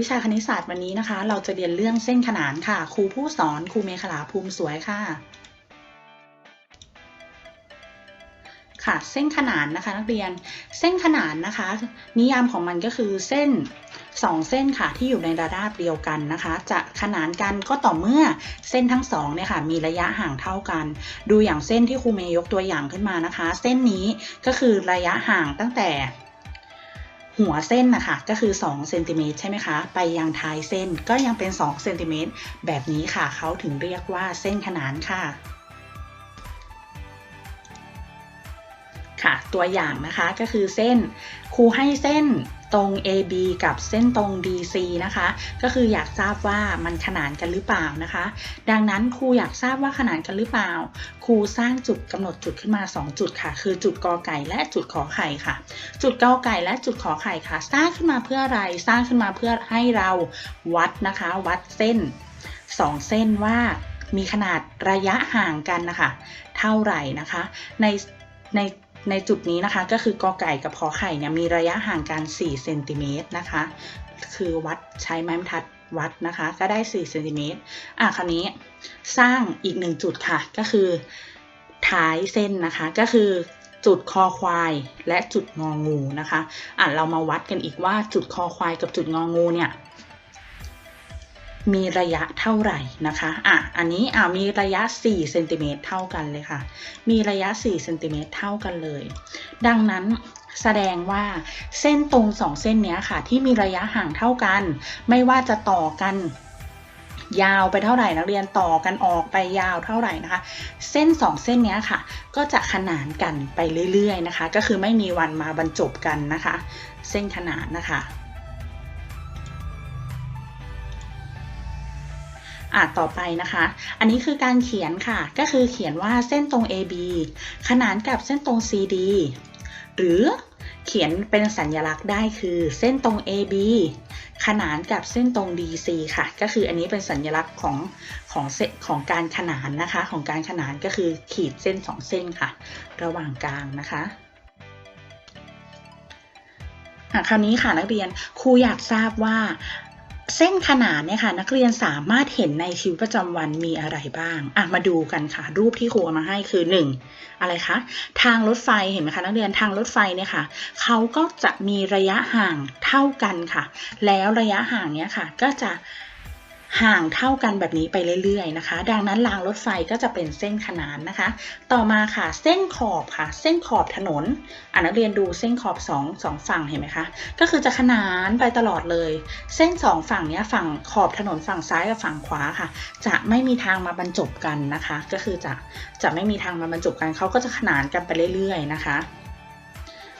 วิชาคณิตศาสตร์วันนี้นะคะ เราจะเรียนเรื่องเส้นขนานค่ะ ครูผู้สอนครูเมขลาภูมิสวยค่ะ ค่ะ เส้นขนานนะคะ นักเรียนเส้นขนานนะคะ นิยามของมันก็คือเส้นสองเส้นค่ะที่อยู่ในระนาบเดียวกันนะคะ จะขนานกันก็ต่อเมื่อเส้นทั้งสองเนี่ยค่ะมีระยะห่างเท่ากัน ดูอย่างเส้นที่ครูเมย์ยกตัวอย่างขึ้นมานะคะ เส้นนี้ก็คือระยะห่างตั้งแต่ หัวเส้นนะคะก็คือ2เซนติเมตรใช่ไหมคะ ไปยังท้ายเส้นก็ยังเป็น2เซนติเมตรแบบนี้ค่ะ เขาถึงเรียกว่าเส้นขนานค่ะ ค่ะ ตัวอย่างนะคะก็คือเส้นครูให้เส้นตรง AB กับเส้นตรง DC นะคะ ก็คืออยากทราบว่ามันขนานกันหรือเปล่านะคะ ดังนั้นครูอยากทราบว่าขนานกันหรือเปล่า ครูสร้างจุดกำหนดจุดขึ้นมา 2 จุดค่ะ คือจุดกอไก่และจุดขอไข่ค่ะ จุดกอไก่และจุดขอไข่ค่ะ สร้างขึ้นมาเพื่ออะไร สร้างขึ้นมาเพื่อให้เราวัดนะคะ วัดเส้น 2 เส้นว่ามีขนาดระยะห่างกันนะคะ เท่าไหร่นะคะ ในใน ในจุดนี้นะคะก็คือกอไก่กับขอไข่เนี่ยมีระยะห่างกัน 4 เซนติเมตรนะคะ คือวัดใช้ไม้บรรทัดวัดนะคะ ก็ได้ 4 เซนติเมตรอะคราวนี้สร้างอีกหนึ่งจุดค่ะ ก็คือท้ายเส้นนะคะ ก็คือจุดคอควายและจุดงองูนะคะ อะเรามาวัดกันอีกว่าจุดคอควายกับจุดงองูเนี่ย มีระยะเท่าไหร่นะคะอะอันนี้อ่ามีระยะ4เซนติเมตรเท่ากันเลยค่ะ มีระยะ4เซนติเมตรเท่ากันเลย ดังนั้นแสดงว่าเส้นตรง2เส้นเนี้ยค่ะ ที่มีระยะห่างเท่ากัน ไม่ว่าจะต่อกันยาวไปเท่าไหร่นักเรียนต่อกันออกไปยาวเท่าไหร่นะคะ เส้น 2 เส้นเนี้ยค่ะ ก็จะขนานกันไปเรื่อยๆนะคะ ก็คือไม่มีวันมาบรรจบกันนะคะ เส้นขนานนะคะ อะต่อไปนะคะ อันนี้คือการเขียนค่ะ ก็คือเขียนว่าเส้นตรง AB ขนานกับเส้นตรง CD หรือเขียนเป็นสัญลักษณ์ได้คือเส้นตรง AB ขนานกับเส้นตรง DC ค่ะ ก็คืออันนี้เป็นสัญลักษณ์ของของเส้นของการขนานนะคะ ของการขนานก็คือขีดเส้น 2 เส้นค่ะ ระหว่างกลางนะคะอะคราวนี้ค่ะนักเรียนครูอยากทราบว่า เส้นขนานเนี่ยค่ะนักเรียนสามารถเห็นในชีวิตประจำวันมีอะไรบ้างอะมาดูกันค่ะ รูปที่ครูมาให้คือ 1. อะไรคะทางรถไฟเห็นไหมคะนักเรียนทางรถไฟเนี่ยค่ะเขาก็จะมีระยะห่างเท่ากันค่ะ แล้วระยะห่างเนี้ยค่ะ ก็จะ ห่างเท่ากันแบบนี้ไปเรื่อยๆนะคะ ดังนั้นรางรถไฟก็จะเป็นเส้นขนานนะคะ ต่อมาค่ะเส้นขอบค่ะ เส้นขอบถนนอ่านักเรียนดูเส้นขอบ2งสองฝั่งเห็นไหมคะก็คือจะขนานไปตลอดเลย เส้นสองฝั่งเนี้ยฝั่งขอบถนนฝั่งซ้ายกับฝั่งขวาค่ะ จะไม่มีทางมาบรรจบกันนะคะ ก็คือจะจะไม่มีทางมาบรรจบกันเขาก็จะขนานกันไปเรื่อยๆนะคะ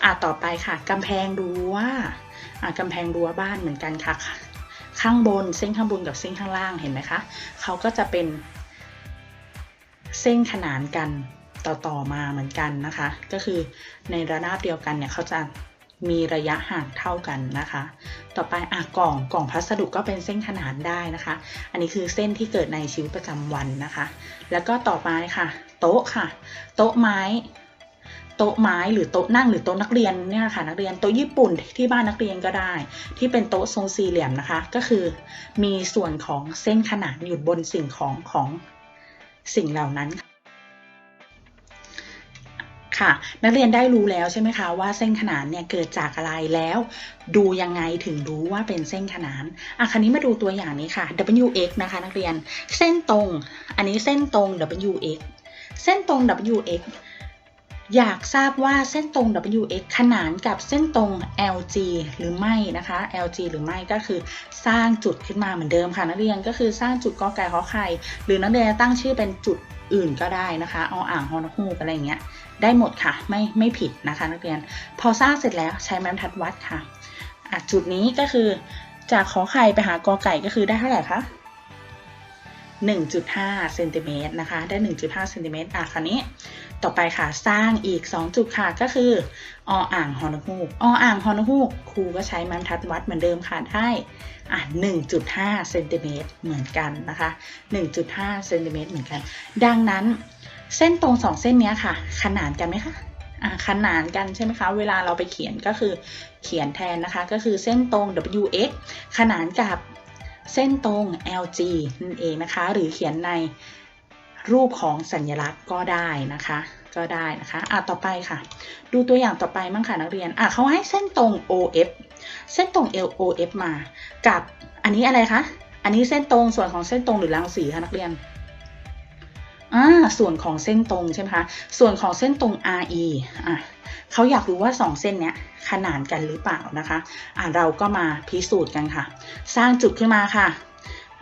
อ่าต่อไปค่ะกำแพงรั้วอ่ากำแพงรั้วบ้านเหมือนกันค่ะ ข้างบนเส้นข้างบนกับเส้นข้างล่างเห็นไหมคะเขาก็จะเป็น เส้นขนานกันต่อๆมาเหมือนกันนะคะ ก็คือในระนาบเดียวกันเนี่ยเขาจะมีระยะห่างเท่ากันนะคะ ต่อไปอะกล่องกล่องพัสดุก็เป็นเส้นขนานได้นะคะ อันนี้คือเส้นที่เกิดในชีวิตประจำวันนะคะ แล้วก็ต่อไปค่ะ โต๊ะค่ะ โต๊ะไม้ โต๊ะไม้หรือโต๊ะนั่งหรือโต๊ะนักเรียนเนี่ยค่ะนักเรียนโต๊ะญี่ปุ่นที่บ้านนักเรียนก็ได้ ที่เป็นโต๊ะทรงสี่เหลี่ยมนะคะ ก็คือมีส่วนของเส้นขนานอยู่บนสิ่งของของสิ่งเหล่านั้นค่ะนักเรียนได้รู้แล้วใช่ไหมคะว่าเส้นขนานเนี่ยเกิดจากอะไรแล้ว ดูยังไงถึงรู้ว่าเป็นเส้นขนานอะคราวนี้มาดูตัวอย่างนี้ค่ะ wx นะคะนักเรียนเส้นตรง อันนี้เส้นตรง wx เส้นตรง wx อยากทราบว่าเส้นตรง WX ขนานกับเส้นตรง LG หรือไม่นะคะ LG หรือไม่ก็คือสร้างจุดขึ้นมาเหมือนเดิมค่ะ นักเรียนก็คือสร้างจุดกอไก่ขอไข่หรือนักเรียนตั้งชื่อเป็นจุดอื่นก็ได้นะคะเอาอ่างฮอนฮูกอะไรเงี้ยได้หมดค่ะไม่ไม่ผิดนะคะนักเรียน พอสร้างเสร็จแล้วใช้ไม้บรรทัดวัดค่ะะจุดนี้ก็คือจากขอไข่ไปหากอไก่ก็คือได้เท่าไหร่คะ 1.5เซนติเมตรนะคะได้ 1.5เซนติเมตรอะคราวนี้ ต่อไปค่ะสร้างอีก 2 จุดค่ะก็คือออ่างฮอนฮูกออ่างฮอนฮูกครูก็ใช้ไม้บรรทัดวัดเหมือนเดิมค่ะได้อะ1.5เซนติเมตรเหมือนกันนะคะ1.5เซนติเมตรเหมือนกัน ดังนั้นเส้นตรง 2 เส้นนี้ค่ะ ขนานกันไหมคะอะขนานกันใช่ไหมคะ เวลาเราไปเขียนก็คือเขียนแทนนะคะ ก็คือเส้นตรง wx ขนานกับ เส้นตรง lg นั่นเองนะคะ หรือเขียนในรูปของสัญลักษณ์ก็ได้นะคะ ก็ได้นะคะอะต่อไปค่ะ ดูตัวอย่างต่อไปมั้งค่ะนักเรียนอะเขาให้เส้นตรง OF เส้นตรง LOF มา กับอันนี้อะไรคะ อันนี้เส้นตรงส่วนของเส้นตรงหรือรังสีคะนักเรียน อ่าส่วนของเส้นตรงใช่ไหมคะ ส่วนของเส้นตรง RE อะเขาอยากรู้ว่า 2 เส้นเนี้ยขนานกันหรือเปล่านะคะอะเราก็มาพิสูจน์กันค่ะ สร้างจุดขึ้นมาค่ะ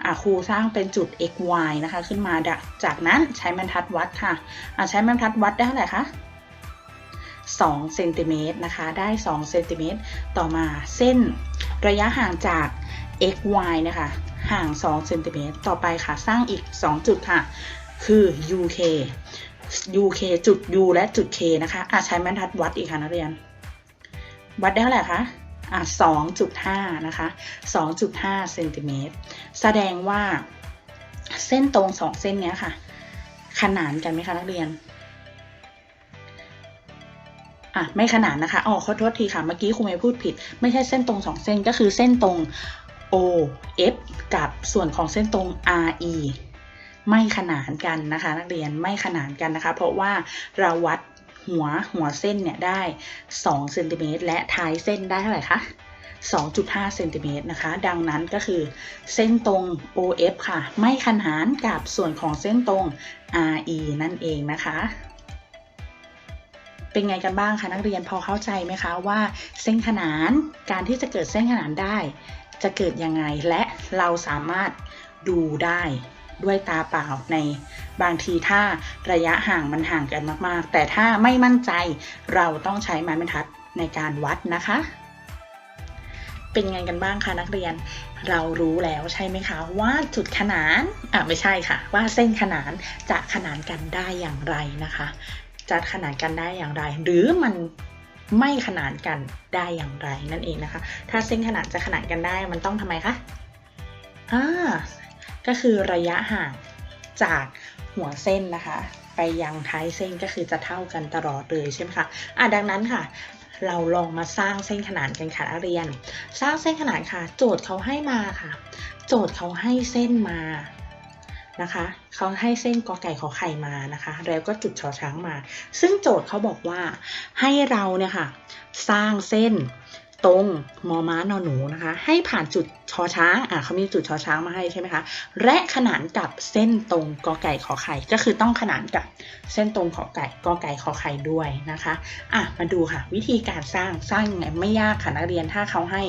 อะครูสร้างเป็นจุด x y นะคะ ขึ้นมาจากนั้นใช้บรรทัดวัดค่ะอะใช้บรรทัดวัดได้เท่าไหร่คะ2เซนติเมตรนะคะ ได้2เซนติเมตรต่อมาเส้นระยะห่างจาก x y นะคะ ห่าง2เซนติเมตรต่อไปค่ะ สร้างอีก 2 จุดค่ะ คือ UK UK จุด U และจุด K นะคะอะใช้บรรทัดวัดอีกค่ะนักเรียน วัดได้เท่าไหร่คะอะ2.5นะคะ2.5เซนติเมตรแสดงว่าเส้นตรง2เส้นเนี้ยค่ะ ขนานกันไหมคะนักเรียนอะไม่ขนานนะคะอ๋อขอโทษทีค่ะเมื่อกี้ครูเมย์พูดผิด ไม่ใช่เส้นตรง2เส้นก็คือเส้นตรง O F กับส่วนของเส้นตรง R E ไม่ขนานกันนะคะ นักเรียนไม่ขนานกันนะคะ เพราะว่าเราวัดหัวหัวเส้นเนี่ยได้2เซนติเมตรและท้ายเส้นได้เท่าไหร่คะ2.5เซนติเมตรนะคะ ดังนั้นก็คือเส้นตรง OF ค่ะ ไม่ขนานกับส่วนของเส้นตรง RE นั่นเองนะคะ เป็นไงกันบ้างคะนักเรียนพอเข้าใจไหมคะว่า เส้นขนานการที่จะเกิดเส้นขนานได้ จะเกิดยังไงและเราสามารถดูได้ ด้วยตาเปล่าในบางทีถ้าระยะห่างมันห่างกันมากๆ แต่ถ้าไม่มั่นใจเราต้องใช้ไม้บรรทัดในการวัดนะคะ เป็นไงกันบ้างคะนักเรียน เรารู้แล้วใช่ไหมคะว่าจุดขนานอะไม่ใช่ค่ะ ว่าเส้นขนานจะขนานกันได้อย่างไรนะคะ จะขนานกันได้อย่างไร หรือมันไม่ขนานกันได้อย่างไรนั่นเองนะคะ ถ้าเส้นขนานจะขนานกันได้มันต้องทำไมคะอ่า ก็คือระยะห่างจากหัวเส้นนะคะ ไปยังท้ายเส้นก็คือจะเท่ากันตลอดเลยใช่ไหมคะอะดังนั้นค่ะ เราลองมาสร้างเส้นขนานกันค่ะนักเรียน สร้างเส้นขนานค่ะ โจทย์เขาให้มาค่ะ โจทย์เขาให้เส้นมานะคะเขาให้เส้นกอไก่ขอไข่มานะคะ แล้วก็จุดชอช้างมา ซึ่งโจทย์เขาบอกว่าให้เราเนี่ยค่ะ สร้างเส้น ตรงมอม้านอหนูนะคะ ให้ผ่านจุดชอช้างอะเขามีจุดชอช้างมาให้ใช่ไหมคะและขนานกับเส้นตรงกอไก่ขอไข่ก็คือต้องขนานกับเส้นตรงขอไก่กอไก่ขอไข่ด้วยนะคะอะมาดูค่ะ วิธีการสร้างสร้างยังไงไม่ยากค่ะนักเรียนถ้าเขาให้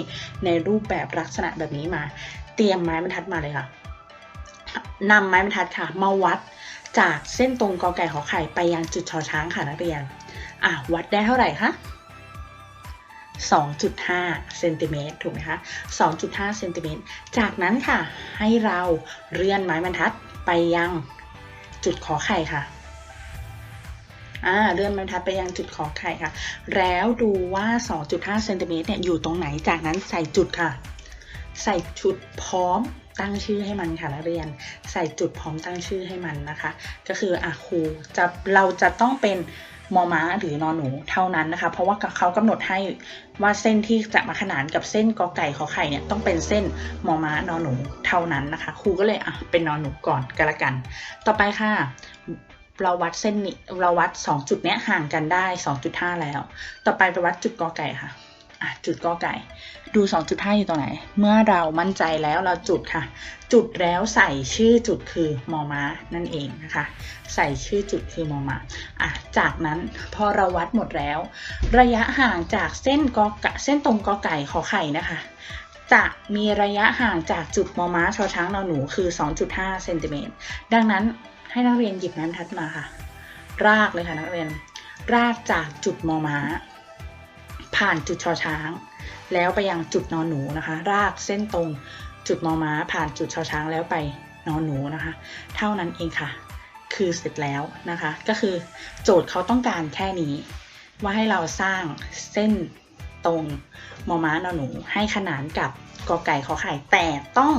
ในรูปแบบลักษณะแบบนี้มา เตรียมไม้บรรทัดมาเลยค่ะนำไม้บรรทัดค่ะ มาวัดจากเส้นตรงกอไก่ขอไข่ไปยังจุดชอช้างค่ะนักเรียนอะวัดได้เท่าไหร่คะ 2.5เซนติเมตรถูกไหมคะ 2.5เซนติเมตรจากนั้นค่ะ ให้เราเลื่อนไม้บรรทัดไปยังจุดขอไข่ค่ะอ่าเลื่อนบรรทัดไปยังจุดขอไข่ค่ะ แล้วดูว่า 2.5เซนติเมตรเนี่ยอยู่ตรงไหน จากนั้นใส่จุดค่ะ ใส่จุดพร้อมตั้งชื่อให้มันค่ะนักเรียน ใส่จุดพร้อมตั้งชื่อให้มันนะคะ ก็คืออะครูจะเราจะต้องเป็น มอม้าหรือนอนหนูเท่านั้นนะคะ เพราะว่าเขากำหนดให้ว่าเส้นที่จะมาขนานกับเส้นกอไก่ขอไข่เนี่ยต้องเป็นเส้นมอม้านอนหนูเท่านั้นนะคะ ครูก็เลยอะเป็นนอนหนูก่อนกันละกัน ต่อไปค่ะเราวัดเส้นนี้เราวัด 2 จุดเนี้ยห่างกันได้ 2.5 แล้ว ต่อไปไปวัดจุดกอไก่ค่ะ อะจุดกอไก่ ดู 2.5 อยู่ตรงไหน เมื่อเรามั่นใจแล้วเราจุดค่ะ จุดแล้วใส่ชื่อจุดคือมอม้านั่นเองนะคะ ใส่ชื่อจุดคือมอม้าอะจากนั้นพอเราวัดหมดแล้ว ระยะห่างจากเส้นกอกเส้นตรงกอไก่ขอไข่นะคะจะมีระยะห่างจากจุดมอม้าชอช้างนอหนูคือ 2.5 เซนติเมตร ดังนั้นให้นักเรียนหยิบน้ำทัดมาค่ะ รากเลยค่ะนักเรียน รากจากจุดมอม้า ผ่านจุดชอช้าง แล้วไปยังจุดนอนหนูนะคะ รากเส้นตรงจุดมอม้าผ่านจุดชอช้างแล้วไปนอนหนูนะคะ เท่านั้นเองค่ะ คือเสร็จแล้วนะคะ ก็คือโจทย์เขาต้องการแค่นี้ ว่าให้เราสร้างเส้นตรงมอม้านอนหนู ให้ขนานกับกอไก่ขอไข่แต่ต้อง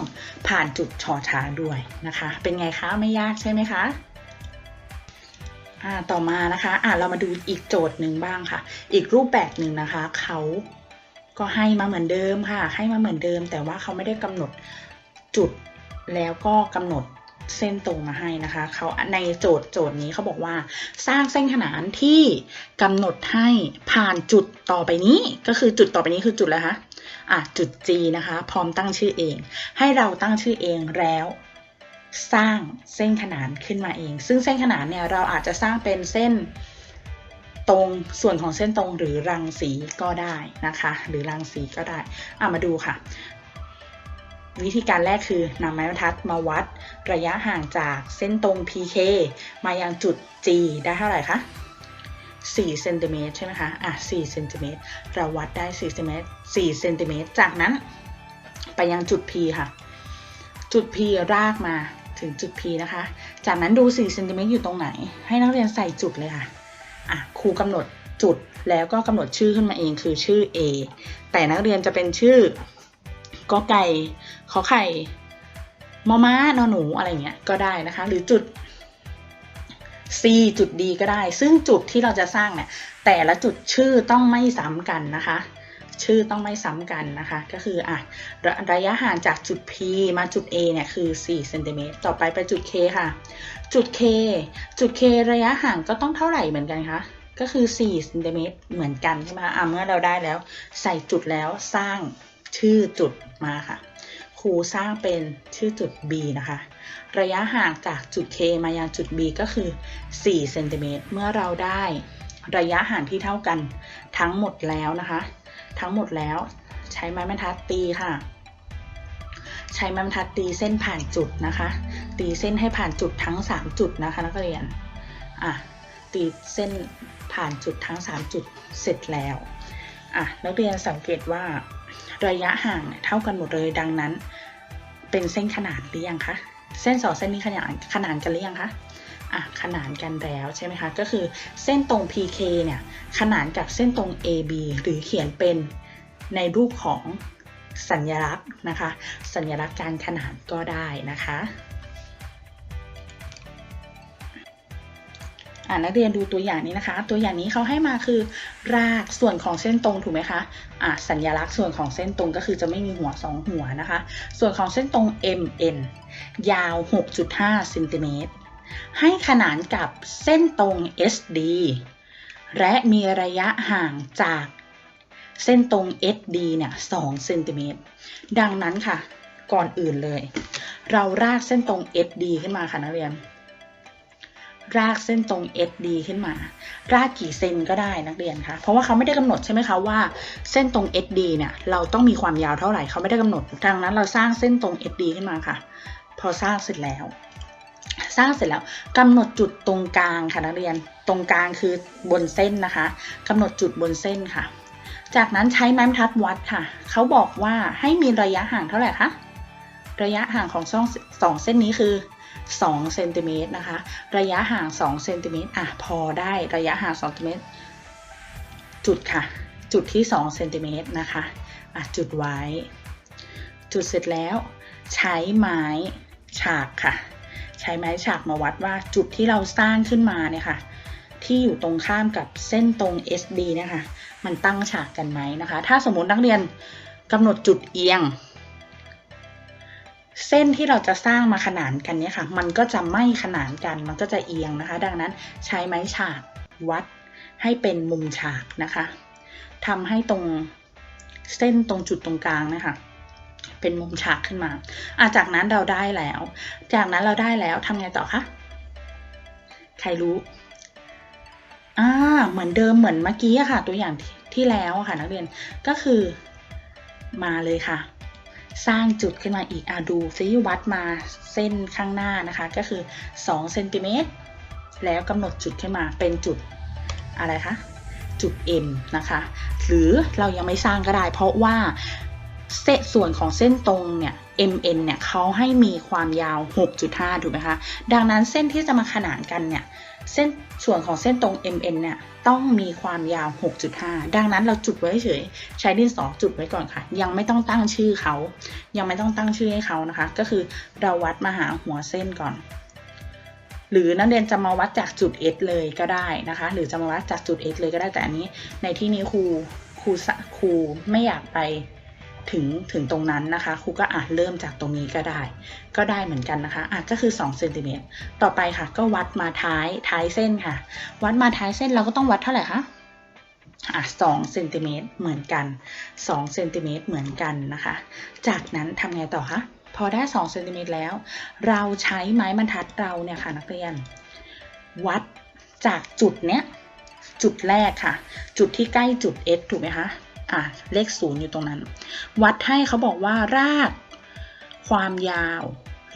ผ่านจุดชอช้างด้วยนะคะ เป็นไงคะไม่ยากใช่ไหมคะ ต่อมานะคะอ่าเรามาดูอีกโจทย์หนึ่งบ้างค่ะ อีกรูปแบบหนึ่งนะคะ เขาก็ให้มาเหมือนเดิมค่ะ ให้มาเหมือนเดิม แต่ว่าเขาไม่ได้กำหนดจุดแล้วก็กำหนดเส้นตรงมาให้นะคะ เขาในโจทย์โจทย์นี้เขาบอกว่า สร้างเส้นขนานที่กำหนดให้ผ่านจุดต่อไปนี้ ก็คือจุดต่อไปนี้คือจุดแล้วคะอะจุด G นะคะ พร้อมตั้งชื่อเอง ให้เราตั้งชื่อเองแล้ว สร้างเส้นขนานขึ้นมาเอง ซึ่งเส้นขนานเนี่ยเราอาจจะสร้างเป็นเส้นตรงส่วนของเส้นตรงหรือรังสีก็ได้นะคะ หรือรังสีก็ได้อะมาดูค่ะ วิธีการแรกคือนำไม้บรรทัดมาวัดระยะห่างจากเส้นตรง PK มายังจุด G ได้เท่าไหร่คะ4เซนติเมตรใช่ไหมคะอะ4เซนติเมตรเราวัดได้4เซนติเมตร4เซนติเมตรจากนั้นไปยังจุด P ค่ะ จุด P รากมา ถึงจุด P นะคะ จากนั้นดู4เซนติเมตรอยู่ตรงไหน ให้นักเรียนใส่จุดเลยค่ะอะครูกำหนดจุดแล้วก็กำหนดชื่อขึ้นมาเองคือชื่อ A แต่นักเรียนจะเป็นชื่อกอไก่ขอไข่มอม้านอหนูอะไรเงี้ยก็ได้นะคะ หรือจุด C จุด D ก็ได้ ซึ่งจุดที่เราจะสร้างเนี่ยแต่ละจุดชื่อต้องไม่ซ้ำกันนะคะ ชื่อต้องไม่ซ้ำกันนะคะ ก็คืออะระระยะห่างจากจุด P มาจุด A เนี่ยคือ4เซนติเมตรต่อไปไปจุด K ค่ะ จุด K จุด K ระยะห่างก็ต้องเท่าไหร่เหมือนกันคะก็คือ4เซนติเมตรเหมือนกันใช่ไหมอะเมื่อเราได้แล้ว ใส่จุดแล้วสร้างชื่อจุดมาค่ะ ครูสร้างเป็นชื่อจุด B นะคะ ระยะห่างจากจุด K มายังจุด B ก็คือ4เซนติเมตรเมื่อเราได้ระยะห่างที่เท่ากันทั้งหมดแล้วนะคะ ทั้งหมดแล้ว ใช้ไม้บรรทัดตีค่ะ ใช้ไม้บรรทัดตีเส้นผ่านจุดนะคะ ตีเส้นให้ผ่านจุดทั้ง 3 จุดนะคะนักเรียนอะตีเส้นผ่านจุดทั้ง 3 จุดเสร็จแล้วอะนักเรียนสังเกตว่าระยะห่างเท่ากันหมดเลยดังนั้น เป็นเส้นขนานหรือยังคะเส้นสองเส้นนี้ขนานขนานกันหรือยังคะ อะขนานกันแล้วใช่ไหมคะ ก็คือเส้นตรง PK เนี่ยขนานกับเส้นตรง AB หรือเขียนเป็นในรูปของสัญลักษณ์นะคะ สัญลักษณ์การขนานก็ได้นะคะอ่านักเรียนดูตัวอย่างนี้นะคะ ตัวอย่างนี้เขาให้มาคือรากส่วนของเส้นตรงถูกไหมคะอ่าสัญลักษณ์ส่วนของเส้นตรงก็คือจะไม่มีหัวสองหัวนะคะ ส่วนของเส้นตรง MN ยาว 6.5เซนติเมตร ให้ขนานกับเส้นตรง SD และมีระยะห่างจากเส้นตรง SD เนี่ย2เซนติเมตร ดังนั้นค่ะ ก่อนอื่นเลย เรารากเส้นตรง SD ขึ้นมาค่ะนักเรียน รากเส้นตรง SD ขึ้นมา รากกี่เซนก็ได้นักเรียนคะ เพราะว่าเขาไม่ได้กำหนดใช่ไหมคะว่าเส้นตรง SD เนี่ยเราต้องมีความยาวเท่าไหร่เขาไม่ได้กำหนด ดังนั้นเราสร้างเส้นตรง SD ขึ้นมาค่ะ พอสร้างเสร็จแล้ว สร้างเสร็จแล้วกำหนดจุดตรงกลางค่ะนักเรียนตรงกลางคือบนเส้นนะคะกำหนดจุดบนเส้นค่ะ จากนั้นใช้ไม้บรรทัดวัดค่ะ เขาบอกว่าให้มีระยะห่างเท่าไหร่คะระยะห่างของช่องสองเส้นนี้คือ2เซนติเมตรนะคะ ระยะห่าง2เซนติเมตรอะพอได้ระยะห่าง2เซนติเมตรจุดค่ะ จุดที่2เซนติเมตรนะคะอะจุดไว้ จุดเสร็จแล้ว ใช้ไม้ฉากค่ะ ใช้ไม้ฉากมาวัดว่าจุดที่เราสร้างขึ้นมาเนี่ยค่ะ ที่อยู่ตรงข้ามกับเส้นตรง SD นี่ยค่ะมันตั้งฉากกันไหมนะคะ ถ้าสมมตินักเรียนกำหนดจุดเอียง เส้นที่เราจะสร้างมาขนานกันเนี่ยค่ะ มันก็จะไม่ขนานกัน มันก็จะเอียงนะคะ ดังนั้นใช้ไม้ฉากวัดให้เป็นมุมฉากนะคะทำให้ตรงเส้นตรงจุดตรงกลางนะคะ เป็นมุมฉากขึ้นมาอะจากนั้นเราได้แล้ว จากนั้นเราได้แล้วทำไงต่อคะ ใครรู้อ่าเหมือนเดิมเหมือนเมื่อกี้ค่ะ ตัวอย่างที่ที่แล้วค่ะ นักเรียนก็คือมาเลยค่ะ สร้างจุดขึ้นมาอีกอะดูซิวัดมาเส้นข้างหน้านะคะ ก็คือ2เซนติเมตรแล้วกำหนดจุดขึ้นมาเป็นจุดอะไรคะจุด M นะคะ หรือเรายังไม่สร้างก็ได้ เพราะว่า เส้นส่วนของเส้นตรงเนี่ย MN เนี่ยเขาให้มีความยาว 6.5 ถูกไหมคะ ดังนั้นเส้นที่จะมาขนานกันเนี่ยเส้นส่วนของเส้นตรง MN เนี่ยต้องมีความยาว 6.5 ดังนั้นเราจุดไว้เฉย ใช้ดินสอจุดไว้ก่อนค่ะ ยังไม่ต้องตั้งชื่อเขา ยังไม่ต้องตั้งชื่อให้เขานะคะ ก็คือเราวัดมาหาหัวเส้นก่อน หรือนักเรียนจะมาวัดจากจุด S เลยก็ได้นะคะ หรือจะมาวัดจากจุด S เลยก็ได้แต่อันนี้ ในที่นี้ครูครูครูไม่อยากไป ถึงถึงตรงนั้นนะคะครูก็อาจเริ่มจากตรงนี้ก็ได้ ก็ได้เหมือนกันนะคะอะก็คือ2เซนติเมตรต่อไปค่ะ ก็วัดมาท้ายท้ายเส้นค่ะ วัดมาท้ายเส้นเราก็ต้องวัดเท่าไหร่คะอะ2เซนติเมตรเหมือนกัน2เซนติเมตรเหมือนกันนะคะ จากนั้นทำไงต่อคะพอได้2เซนติเมตรแล้ว เราใช้ไม้บรรทัดเราเนี่ยค่ะนักเรียน วัดจากจุดเนี้ยจุดแรกค่ะ จุดที่ใกล้จุด S ถูกไหมคะ อะเลขศูนย์อยู่ตรงนั้น วัดให้เขาบอกว่าราก ความยาว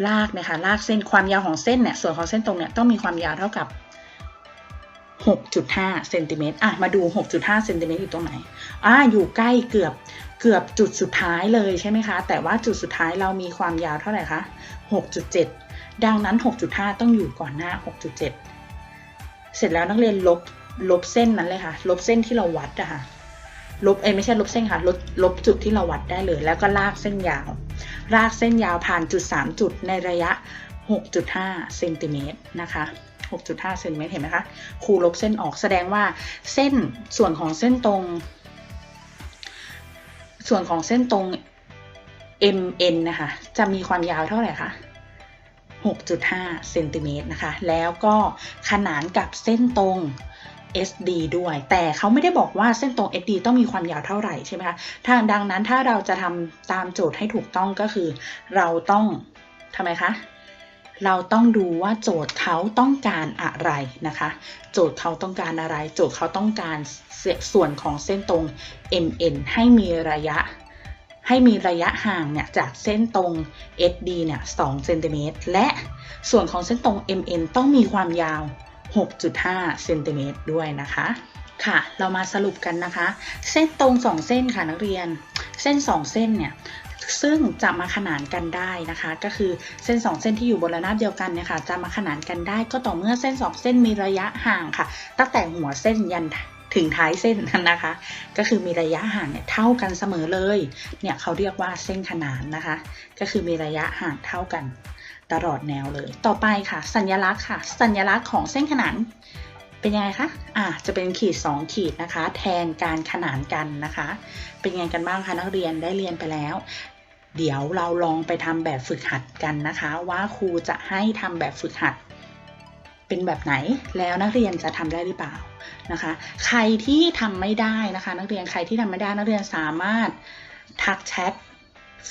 รากนี่ยค่ะรากเส้นความยาวของเส้นเนี่ยส่วนของเส้นตรงเนี่ยต้องมีความยาวเท่ากับ 6.5เซนติเมตรอะมาดู 6.5เซนติเมตรอยู่ตรงไหนอ่าอยู่ใกล้เกือบเกือบจุดสุดท้ายเลยใช่ไหมคะ แต่ว่าจุดสุดท้ายเรามีความยาวเท่าไหร่คะ6.7 ดังนั้น 6.5 ต้องอยู่ก่อนหน้า 6.7 เสร็จแล้วนักเรียนลบลบเส้นนั้นเลยค่ะ ลบเส้นที่เราวัดอะค่ะ ลบเอ้ไม่ใช่ลบเส้นค่ะลบลบจุดที่เราวัดได้เลย แล้วก็ลากเส้นยาว ลากเส้นยาวผ่านจุด 3 จุดในระยะ 6.5เซนติเมตรนะคะ6.5เซนติเมตรเห็นไหมคะครูลบเส้นออกแสดงว่าเส้นส่วนของเส้นตรง ส่วนของเส้นตรง MN นะคะจะมีความยาวเท่าไหร่คะ6.5เซนติเมตรนะคะ แล้วก็ขนานกับเส้นตรง SD ด้วย แต่เขาไม่ได้บอกว่าเส้นตรง SD ต้องมีความยาวเท่าไหร่ใช่ไหมคะทางดังนั้นถ้าเราจะทำตามโจทย์ให้ถูกต้องก็คือ เราต้องทำไมคะเราต้องดูว่าโจทย์เขาต้องการอะไรนะคะ โจทย์เขาต้องการอะไร โจทย์เขาต้องการส่วนของเส้นตรง MN ให้มีระยะ ให้มีระยะห่างเนี่ยจากเส้นตรง SD เนี่ย2เซนติเมตรและส่วนของเส้นตรง MN ต้องมีความยาว 6.5 เซนติเมตรด้วยนะคะ ค่ะ เรามาสรุปกันนะคะ เส้นตรง 2 เส้นค่ะนักเรียน เส้น 2 เส้นเนี่ยซึ่งจะมาขนานกันได้นะคะ ก็คือเส้น 2 เส้นที่อยู่บนระนาบเดียวกันเนี่ยค่ะจะมาขนานกันได้ก็ต่อเมื่อเส้น 2 เส้นมีระยะห่างค่ะ ตั้งแต่หัวเส้นยันถึงท้ายเส้นนะคะ ก็คือมีระยะห่างเนี่ยเท่ากันเสมอเลย เนี่ยเขาเรียกว่าเส้นขนานนะคะ ก็คือมีระยะห่างเท่ากัน ตลอดแนวเลย ต่อไปค่ะ สัญลักษณ์ค่ะ สัญลักษณ์ของเส้นขนานเป็นยังไงคะ อ่า จะเป็นขีด 2 ขีดนะคะ แทนการขนานกันนะคะ เป็นยังไงกันบ้างคะนักเรียนได้เรียนไปแล้ว เดี๋ยวเราลองไปทำแบบฝึกหัดกันนะคะ ว่าครูจะให้ทำแบบฝึกหัด เป็นแบบไหนแล้วนักเรียนจะทำได้หรือเปล่านะคะ ใครที่ทำไม่ได้นะคะ นักเรียนใครที่ทำไม่ได้นักเรียนสามารถทักแชท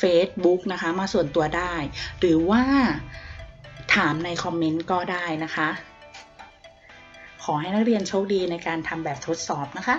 Facebook นะคะมาส่วนตัวได้ หรือว่าถามในคอมเมนต์ก็ได้นะคะ ขอให้นักเรียนโชคดีในการทำแบบทดสอบนะคะ